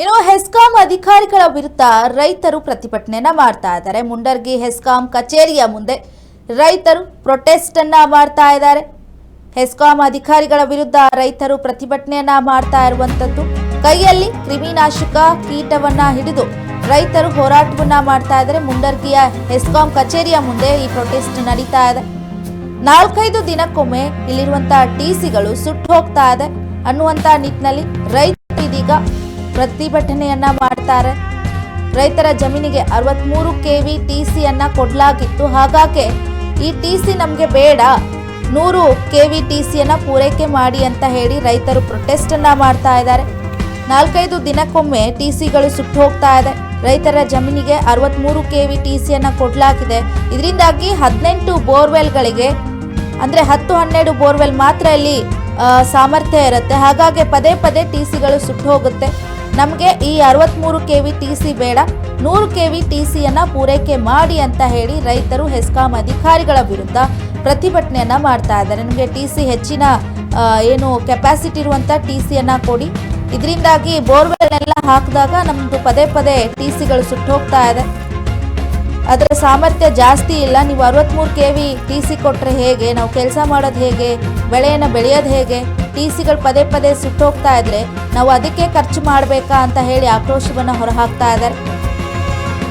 ಇನ್ನು ಹೆಸ್ಕಾಂ ಅಧಿಕಾರಿಗಳ ವಿರುದ್ಧ ರೈತರು ಪ್ರತಿಭಟನೆಯನ್ನ ಮಾಡ್ತಾ ಇದ್ದಾರೆ. ಮುಂಡರ್ಗಿ ಹೆಸ್ಕಾಂ ಕಚೇರಿಯ ಮುಂದೆ ರೈತರು ಪ್ರೊಟೆಸ್ಟ್ ಅನ್ನ ಮಾಡ್ತಾ ಇದ್ದಾರೆ. ಹೆಸ್ಕಾಂ ಅಧಿಕಾರಿಗಳ ವಿರುದ್ಧ ರೈತರು ಪ್ರತಿಭಟನೆಯನ್ನ ಮಾಡ್ತಾ ಇರುವಂತದ್ದು ಕೈಯಲ್ಲಿ ಕ್ರಿಮಿನಾಶಕ ಕೀಟವನ್ನ ಹಿಡಿದು ರೈತರು ಹೋರಾಟವನ್ನ ಮಾಡ್ತಾ ಇದ್ದಾರೆ. ಮುಂಡರ್ಗಿಯ ಹೆಸ್ಕಾಂ ಕಚೇರಿಯ ಮುಂದೆ ಈ ಪ್ರೊಟೆಸ್ಟ್ ನಡೀತಾ ಇದೆ. ನಾಲ್ಕೈದು ದಿನಕ್ಕೊಮ್ಮೆ ಇಲ್ಲಿರುವಂತಹ ಟಿಸಿಗಳು ಸುಟ್ಟು ಹೋಗ್ತಾ ಇದೆ ಅನ್ನುವಂತ ನಿಟ್ಟಿನಲ್ಲಿ ರೈತರು ಇದೀಗ ಪ್ರತಿಭಟನೆಯನ್ನ ಮಾಡ್ತಾರೆ. ರೈತರ ಜಮೀನಿಗೆ ಅರವತ್ಮೂರು ಕೆವಿ ಟಿಸಿಯನ್ನ ಕೊಡ್ಲಾಗಿತ್ತು. ಹಾಗಾಗಿ ಈ ಟಿ ಸಿ ನಮಗೆ ಬೇಡ, ನೂರು ಕೆ ವಿ ಕೆವಿ ಟಿಸಿಯನ್ನ ಪೂರೈಕೆ ಮಾಡಿ ಅಂತ ಹೇಳಿ ರೈತರು ಪ್ರೊಟೆಸ್ಟ್ ಅನ್ನ ಮಾಡ್ತಾ ಇದ್ದಾರೆ. ನಾಲ್ಕೈದು ದಿನಕ್ಕೊಮ್ಮೆ ಟಿಸಿಗಳು ಸುಟ್ಟು ಹೋಗ್ತಾ ಇದೆ. ರೈತರ ಜಮೀನಿಗೆ ಅರವತ್ಮೂರು ಕೆವಿ ಟಿಸಿಯನ್ನ ಕೊಡ್ಲಾಗಿದೆ. ಇದರಿಂದಾಗಿ ಹದಿನೆಂಟು ಬೋರ್ವೆಲ್ಗಳಿಗೆ, ಅಂದ್ರೆ ಹತ್ತು ಹನ್ನೆರಡು ಬೋರ್ವೆಲ್ ಮಾತ್ರ ಇಲ್ಲಿ ಸಾಮರ್ಥ್ಯ ಇರುತ್ತೆ. ಹಾಗಾಗಿ ಪದೇ ಪದೇ ಟಿ ಸಿಗಳು ಸುಟ್ಟು ಹೋಗುತ್ತೆ. ನಮಗೆ ಈ ಅರವತ್ತ್ಮೂರು ಕೆ ವಿ ಟಿ ಸಿ ಬೇಡ, ನೂರು ಕೆ ವಿ ಟಿ ಸಿಯನ್ನು ಪೂರೈಕೆ ಮಾಡಿ ಅಂತ ಹೇಳಿ ರೈತರು ಹೆಸ್ಕಾಂ ಅಧಿಕಾರಿಗಳ ವಿರುದ್ಧ ಪ್ರತಿಭಟನೆಯನ್ನು ಮಾಡ್ತಾ ಇದ್ದಾರೆ. ನಮಗೆ ಟಿ ಸಿ ಹೆಚ್ಚಿನ ಏನು ಕೆಪಾಸಿಟಿ ಇರುವಂಥ ಟಿ ಸಿಯನ್ನು ಕೊಡಿ. ಇದರಿಂದಾಗಿ ಬೋರ್ವೆಲ್ ಎಲ್ಲ ಹಾಕಿದಾಗ ನಮ್ಮದು ಪದೇ ಪದೇ ಟಿ ಸಿಗಳು ಸುಟ್ಟು ಹೋಗ್ತಾ ಇದೆ. ಅದರ ಸಾಮರ್ಥ್ಯ ಜಾಸ್ತಿ ಇಲ್ಲ. ನೀವು ಅರವತ್ತ್ಮೂರು ಕೆ ವಿ ಟಿ ಸಿ ಕೊಟ್ಟರೆ ಹೇಗೆ? ನಾವು ಕೆಲಸ ಮಾಡೋದು ಹೇಗೆ? ಬೆಳೆಯನ್ನು ಬೆಳೆಯೋದು ಹೇಗೆ? ಟಿ ಸಿಗಳು ಪದೇ ಪದೇ ಸುಟ್ಟೋಗ್ತಾ ಇದ್ರೆ ನಾವು ಅದಕ್ಕೆ ಖರ್ಚು ಮಾಡಬೇಕಾ ಅಂತ ಹೇಳಿ ಆಕ್ರೋಶವನ್ನು ಹೊರಹಾಕ್ತಾ ಇದ್ದಾರೆ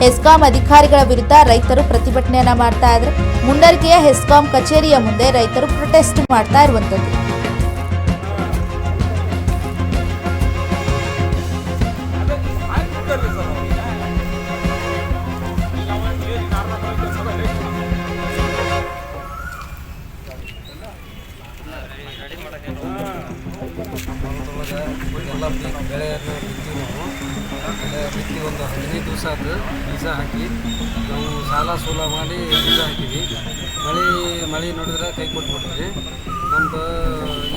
ಹೆಸ್ಕಾಂ ಅಧಿಕಾರಿಗಳ ವಿರುದ್ಧ ರೈತರು ಪ್ರತಿಭಟನೆಯನ್ನು ಮಾಡ್ತಾ ಇದ್ದಾರೆ ಮುಂಡರ್ಗಿಯ ಹೆಸ್ಕಾಂ ಕಚೇರಿಯ ಮುಂದೆ ರೈತರು ಪ್ರೊಟೆಸ್ಟ್ ಮಾಡ್ತಾ ಇರುವಂಥದ್ದು. ಹೊಲದೊಳಗೆ ಎಲ್ಲ ಬೆಳೆಯನ್ನು ಬಿತ್ತೀವಿ ನಾವು. ಬೆಳೆ ಬಿತ್ತಿ ಒಂದು ಹದಿನೈದು ದಿವಸ ಆದ ಬೀಜ ಹಾಕಿ. ನಾವು ಸಾಲ ಸೂಲ ಮಾಡಿ ಬೀಜ ಹಾಕಿದ್ವಿ. ಮಳೆ ಮಳೆ ನೋಡಿದ್ರೆ ಕೈ ಕೊಟ್ಬಿಟ್ರಿ ನಮ್ಮದು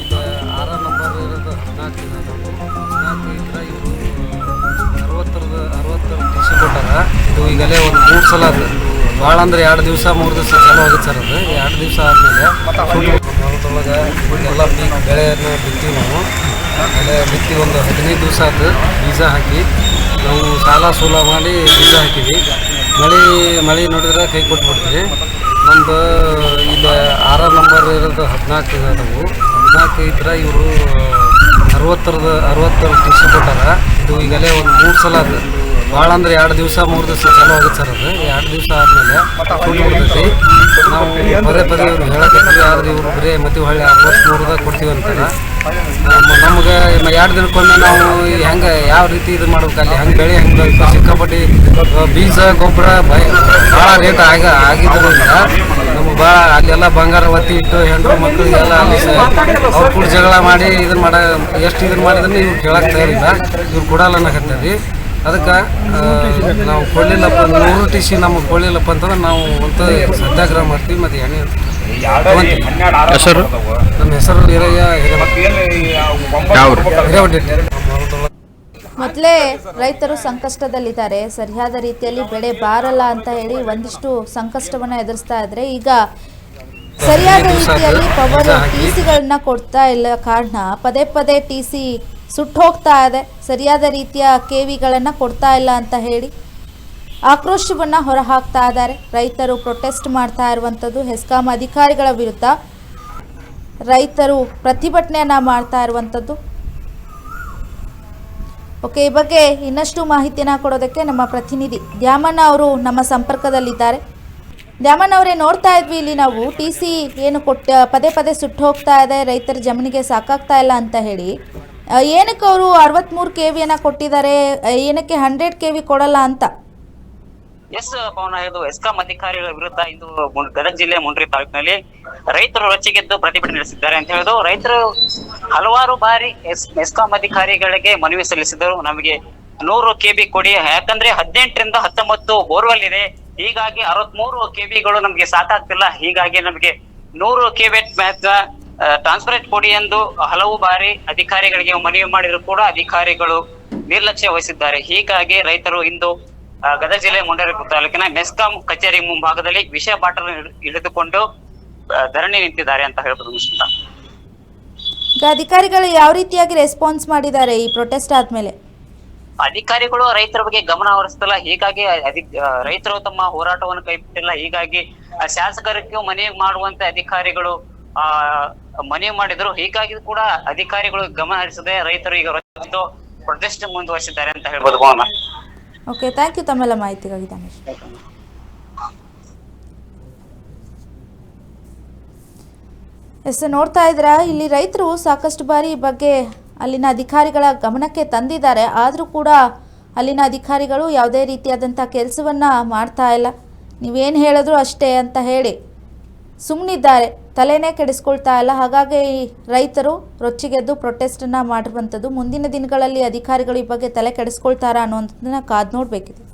ಈಗ ಆರ ನಂಬರ್ ಇರೋದು ಹದಿನಾಲ್ಕು ದಿನ ನಾವು. ಹದಿನಾಲ್ಕು ಇದ್ರೆ ಇವರು ಅರವತ್ತರದ ಅರವತ್ತರ ಕೃಷಿ ಕೊಟ್ಟಾರ. ಇದು ಈಗಲೇ ಒಂದು ಮೂರು ಸಲ ಅದು. ಭಾಳ ಅಂದ್ರೆ ಎರಡು ದಿವಸ ಮೂರು ದಿವಸ ಚಲೋ ಆಗುತ್ತೆ ಸರ್ ಅದು. ಎರಡು ದಿವಸ ಆದಮೇಲೆ. ಹೊಲದೊಳಗೆ ಎಲ್ಲ ಬೆಳೆಯನ್ನು ಬಿತ್ತೀವಿ ನಾವು. ಬೆಳೆ ಬಿತ್ತಿ ಒಂದು ಹದಿನೈದು ದಿವಸ ಆತು ಬೀಜ ಹಾಕಿ. ನಾವು ಸಾಲ ಸೂಲ ಮಾಡಿ ಬೀಜ ಹಾಕಿದ್ವಿ. ಮಳೆ ಮಳೆ ನೋಡಿದ್ರೆ ಕೈ ಕೊಟ್ಬಿಡ್ತೀವಿ. ನಮ್ಮದು ಇಲ್ಲಿ ಆರ ನಂಬರ್ ಇರೋದು ಹದಿನಾಲ್ಕು ಇದೆ ನಾವು. ಹದಿನಾಲ್ಕು ಇದ್ರೆ ಇವರು ಅರವತ್ತರದ ಅರವತ್ತರ ಕೃಷಿ ಕೊಟ್ಟಾರ. ಇದು ಈಗಲೇ ಒಂದು ಮೂರು ಸಲ ಅದು. ಭಾಳ ಅಂದ್ರೆ ಎರಡು ದಿವಸ ಮೂರು ದಿವಸ ಚಾಲೂ ಆಗುತ್ತೆ ಸರ್ ಅದು. ಎರಡು ದಿವಸ ಆದಮೇಲೆ ನಾವು ಪದೇ ಪದೇ ಇವ್ರು ಹೇಳಕ್ಕೆ ಆದ್ರೆ ಇವರು ಬರೀ ಮತ್ತೆ ಹೊಳ್ಳಿ ಅರವತ್ತ್ಮೂರದಾಗ ಕೊಡ್ತೀವಿ ಅಂತಾರೆ. ನಮ್ಗೆ ಎರಡು ದಿನಕ್ಕೊಮ್ಮೆ ನಾವು ಹೆಂಗೆ ಯಾವ ರೀತಿ ಇದು ಮಾಡ್ಬೇಕು ಅಲ್ಲಿ ಹೆಂಗೆ ಬೆಳೆ ಹೆಂಗೆ ಸಿಕ್ಕಾಪಟ್ಟಿ ಬೀಜ ಗೊಬ್ಬರ ಭಯ ಭಾಳ ರೇಟ್ ಆಗ ಆಗಿದ್ದರಿಂದ ನಮ್ಗೆ ಭಾಳ ಅಲ್ಲೆಲ್ಲ ಬಂಗಾರ ಒತ್ತಿ ಇಟ್ಟು ಹೆಣ್ಣು ಮಕ್ಕಳಿಗೆಲ್ಲ ಅಲ್ಲಿ ಅವ್ರು ಕೂಡ ಜಗಳ ಮಾಡಿ ಇದನ್ನ ಮಾಡ ಎಷ್ಟು ಇದನ್ನ ಮಾಡಿದ್ರೆ ಇವ್ರು ಕೇಳಕ್ಕೆ ತಯಾರಿಲ್ಲ. ಇವ್ರು ಕೊಡಲ್ಲ ಅನ್ನಕತ್ತೀರಿ ಅದಕ್ಕೆ ನಾವು ಕೊಳ್ಳಿಲ್ಲಪ್ಪ ನೂರು ಟಿ ಸಿ ನಮಗೆ ಕೊಳ್ಳಿಲ್ಲಪ್ಪ ಅಂತಂದ್ರೆ ನಾವು ಅಂತ ಸತ್ಯಾಗ್ರಹ ಮಾಡ್ತೀವಿ ಮತ್ತು ಎಣ್ಣೆ. ಹೆಸರು? ನಮ್ಮ ಹೆಸರು ಹಿರಯ್ಯ ಯಾವ ಹಿರೇವಡ್ಡಿ ಮೊದಲೇ ರೈತರು ಸಂಕಷ್ಟದಲ್ಲಿದ್ದಾರೆ. ಸರಿಯಾದ ರೀತಿಯಲ್ಲಿ ಬೆಳೆ ಬಾರಲ್ಲ ಅಂತ ಹೇಳಿ ಒಂದಿಷ್ಟು ಸಂಕಷ್ಟವನ್ನ ಎದುರಿಸ್ತಾ ಇದ್ರೆ ಈಗ ಸರಿಯಾದ ರೀತಿಯಲ್ಲಿ ಪವರ್ ಟಿ ಸಿಗಳನ್ನ ಕೊಡ್ತಾ ಇಲ್ಲ ಕಾರಣ. ಪದೇ ಪದೇ ಟಿ ಸಿ ಸುಟ್ಟು ಹೋಗ್ತಾ ಇದೆ. ಸರಿಯಾದ ರೀತಿಯ ಕೇವಿಗಳನ್ನು ಕೊಡ್ತಾ ಇಲ್ಲ ಅಂತ ಹೇಳಿ ಆಕ್ರೋಶವನ್ನ ಹೊರಹಾಕ್ತಾ ಇದ್ದಾರೆ. ರೈತರು ಪ್ರೊಟೆಸ್ಟ್ ಮಾಡ್ತಾ ಇರುವಂಥದ್ದು ಹೆಸ್ಕಾಂ ಅಧಿಕಾರಿಗಳ ವಿರುದ್ಧ. ರೈತರು ಪ್ರತಿಭಟನೆಯನ್ನು ಮಾಡ್ತಾ ಇರುವಂಥದ್ದು. ಓಕೆ, ಈ ಬಗ್ಗೆ ಇನ್ನಷ್ಟು ಮಾಹಿತಿನ ಕೊಡೋದಕ್ಕೆ ನಮ್ಮ ಪ್ರತಿನಿಧಿ ದ್ಯಾಮಣ್ಣ ಅವರು ನಮ್ಮ ಸಂಪರ್ಕದಲ್ಲಿದ್ದಾರೆ. ದ್ಯಾಮಣ್ಣ ಅವರೇ, ನೋಡ್ತಾ ಇದ್ವಿ ಇಲ್ಲಿ ನಾವು. ಟಿ ಸಿ ಏನು ಕೊಟ್ಟ, ಪದೇ ಪದೇ ಸುಟ್ಟು ಹೋಗ್ತಾ ಇದೆ. ರೈತರ ಜಮೀನಿಗೆ ಸಾಕಾಗ್ತಾ ಇಲ್ಲ ಅಂತ ಹೇಳಿ. ಏನಕ್ಕೆ ಅವರು ಅರವತ್ತ್ಮೂರು ಕೆ ವಿಯನ್ನು ಕೊಟ್ಟಿದ್ದಾರೆ ಏನಕ್ಕೆ ಹಂಡ್ರೆಡ್ ಕೆ ವಿ ಕೊಡಲ್ಲ ಅಂತ? ಎಸ್ ಪವನ, ಇದು ಎಸ್ಕಾಂ ಅಧಿಕಾರಿಗಳ ವಿರುದ್ಧ ಇಂದು ಗದಗ ಜಿಲ್ಲೆ ಮುಂಡ್ರಿ ತಾಲೂಕಿನಲ್ಲಿ ರೈತರು ರೊಚ್ಚಿಗೆದ್ದು ಪ್ರತಿಭಟನೆ ನಡೆಸಿದ್ದಾರೆ ಅಂತ ಹೇಳಿದ್ರು ರೈತರು ಹಲವಾರು ಬಾರಿ ಎಸ್, ಎಸ್ಕಾಂ ಅಧಿಕಾರಿಗಳಿಗೆ ಮನವಿ ಸಲ್ಲಿಸಿದರು ನಮಗೆ ನೂರು ಕೆಬಿ ಕೊಡಿ. ಯಾಕಂದ್ರೆ ಹದಿನೆಂಟರಿಂದ ಹತ್ತೊಂಬತ್ತು ಬೋರ್ವೆಲ್ ಇದೆ ಹೀಗಾಗಿ ಅರವತ್ಮೂರು ಕೆಬಿಗಳು ನಮಗೆ ಸಾಕಾಗ್ತಿಲ್ಲ. ಹೀಗಾಗಿ ನಮಗೆ ನೂರು ಕೆಬಿ ಟ್ರಾನ್ಸ್ಪರೇಟ್ ಕೊಡಿ ಎಂದು ಹಲವು ಬಾರಿ ಅಧಿಕಾರಿಗಳಿಗೆ ಮನವಿ ಮಾಡಿದ್ರು ಕೂಡ ಅಧಿಕಾರಿಗಳು ನಿರ್ಲಕ್ಷ್ಯ ವಹಿಸಿದ್ದಾರೆ. ಹೀಗಾಗಿ ರೈತರು ಇಂದು ಗದಗ ಜಿಲ್ಲೆ ಮುಂಡೇರಿ ತಾಲೂಕಿನ ಮೆಸ್ಕಾಂ ಕಚೇರಿ ಮುಂಭಾಗದಲ್ಲಿ ವಿಷ ಬಾಟಲ್ ಹಿಡಿದುಕೊಂಡು ಧರಣಿ ನಿಂತಿದ್ದಾರೆ ಅಂತ ಹೇಳ್ಬೋದು ಮುಷ್ಮಿತಾ ಈಗ ಅಧಿಕಾರಿಗಳು ಯಾವ ರೀತಿಯಾಗಿ ರೆಸ್ಪಾನ್ಸ್ ಮಾಡಿದ್ದಾರೆ ಈ ಪ್ರೊಟೆಸ್ಟ್ ಆದ್ಮೇಲೆ? ಅಧಿಕಾರಿಗಳು ರೈತರ ಬಗ್ಗೆ ಗಮನ ಹರಿಸ್ತಲ್ಲ ಹೀಗಾಗಿ ರೈತರು ತಮ್ಮ ಹೋರಾಟವನ್ನು ಕೈಬಿಟ್ಟಿಲ್ಲ. ಹೀಗಾಗಿ ಶಾಸಕರಿಗೂ ಮನವಿ ಮಾಡುವಂತೆ ಅಧಿಕಾರಿಗಳು ಆ ಮನವಿ ಮಾಡಿದ್ರು. ಹೀಗಾಗಿ ಕೂಡ ಅಧಿಕಾರಿಗಳು ಗಮನ ಹರಿಸದೆ ರೈತರು ಈಗ ಪ್ರೊಟೆಸ್ಟ್ ಮುಂದುವರಿಸಿದ್ದಾರೆ ಅಂತ ಹೇಳ್ಬೋದು ಓಕೆ ಥ್ಯಾಂಕ್ ಯು ತಮ್ಮೆಲ್ಲ ಮಾಹಿತಿಗಾಗಿ ದಾನೇಶ್ ಎಸ್, ನೋಡ್ತಾ ಇದ್ದೀರಾ? ಇಲ್ಲಿ ರೈತರು ಸಾಕಷ್ಟು ಬಾರಿ ಈ ಬಗ್ಗೆ ಅಲ್ಲಿನ ಅಧಿಕಾರಿಗಳ ಗಮನಕ್ಕೆ ತಂದಿದ್ದಾರೆ. ಆದರೂ ಕೂಡ ಅಲ್ಲಿನ ಅಧಿಕಾರಿಗಳು ಯಾವುದೇ ರೀತಿಯಾದಂಥ ಕೆಲಸವನ್ನ ಮಾಡ್ತಾ ಇಲ್ಲ. ನೀವೇನು ಹೇಳಿದ್ರು ಅಷ್ಟೇ ಅಂತ ಹೇಳಿ ಸುಮ್ಮನಿದ್ದಾರೆ ತಲೆನೇ ಕೆಡಿಸ್ಕೊಳ್ತಾ ಇಲ್ಲ. ಹಾಗಾಗಿ ರೈತರು ರೊಚ್ಚಿಗೆದ್ದು ಪ್ರೊಟೆಸ್ಟನ್ನು ಮಾಡಿರುವಂಥದ್ದು. ಮುಂದಿನ ದಿನಗಳಲ್ಲಿ ಅಧಿಕಾರಿಗಳು ಈ ಬಗ್ಗೆ ತಲೆ ಕೆಡಿಸ್ಕೊಳ್ತಾರಾ ಅನ್ನೋದನ್ನ ಕಾದು ನೋಡಬೇಕಿದೆ.